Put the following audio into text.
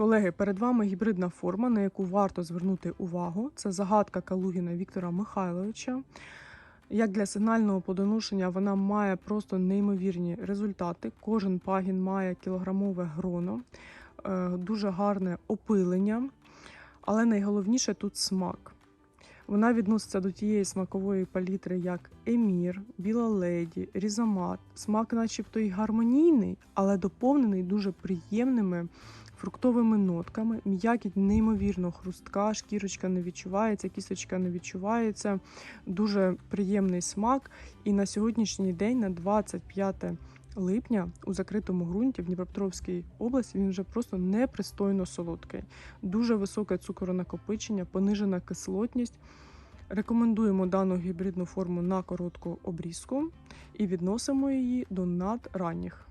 Колеги, перед вами гібридна форма, на яку варто звернути увагу. Це загадка Калугіна Віктора Михайловича. Як для сигнального подоношення вона має просто неймовірні результати. Кожен пагін має кілограмове гроно, е, дуже гарне опилення, але найголовніше тут смак. Вона відноситься до тієї смакової палітри, як емір, біла леді, різомат. Смак, начебто, і гармонійний, але доповнений дуже приємними фруктовими нотками. М'якіть неймовірно хрустка, шкірочка не відчувається, кісточка не відчувається. Дуже приємний смак. І на сьогоднішній день, на 25 липня, у закритому ґрунті в Дніпропетровській області він вже просто непристойно солодкий. Дуже високе цукронакопичення, понижена кислотність. Рекомендуємо дану гібридну форму на коротку обрізку і відносимо її до надранніх.